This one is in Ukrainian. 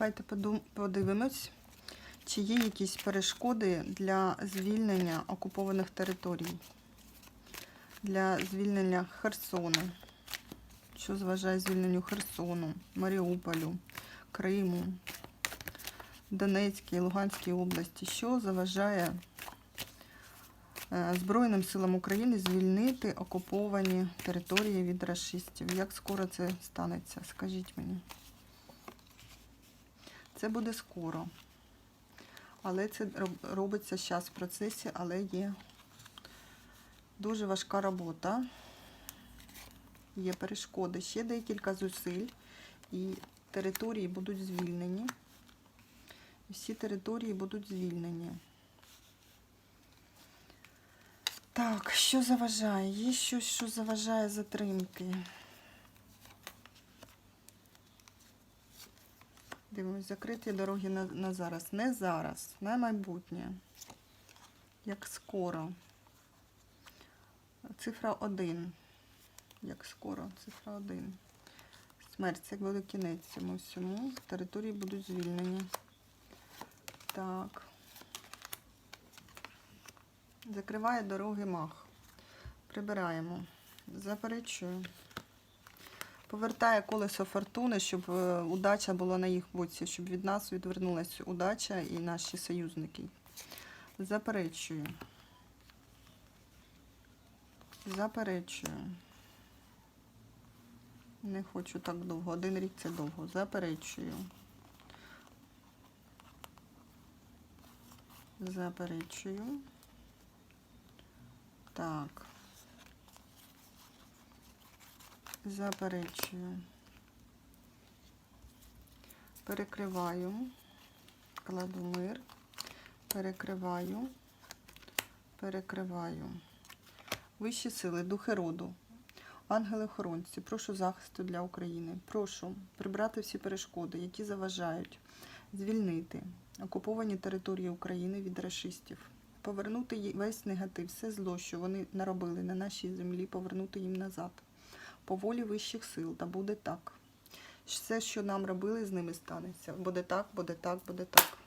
Давайте подивимось, чи є якісь перешкоди для звільнення окупованих територій, для звільнення Херсону. Що зважає звільненню Херсону, Маріуполю, Криму, Донецькій, Луганській області. Що заважає е, Збройним силам України звільнити окуповані території від расистів? Як скоро це станеться? Скажіть мені. Це буде скоро. Але це робиться зараз в процесі, але є дуже важка робота. Є перешкоди. Ще декілька зусиль, і території будуть звільнені. Всі території будуть звільнені. Так, що заважає? Є щось, що заважає затримки. Дивимось, закриті дороги на, на зараз. Не зараз, на майбутнє. Як скоро. Цифра 1. Як скоро, цифра 1. Смерть, як буде кінець цьому всьому. Території будуть звільнені. Так. Закриває дороги мах. Прибираємо. Заперечую. Повертає колесо фортуни, щоб е, удача була на їх боці, щоб від нас відвернулася удача і наші союзники. Заперечую. Заперечую. Не хочу так довго. Один рік це довго. Заперечую. Заперечую. Так. Заперечую. Перекриваю. Кладу мир. Перекриваю. Перекриваю. Вищі сили, духи роду. Ангели-охоронці, прошу захисту для України. Прошу прибрати всі перешкоди, які заважають, звільнити окуповані території України від расистів, повернути весь негатив, все зло, що вони наробили на нашій землі, повернути їм назад. По волі вищих сил, та буде так. Все, що нам робили, з ними станеться. Буде так, буде так, буде так.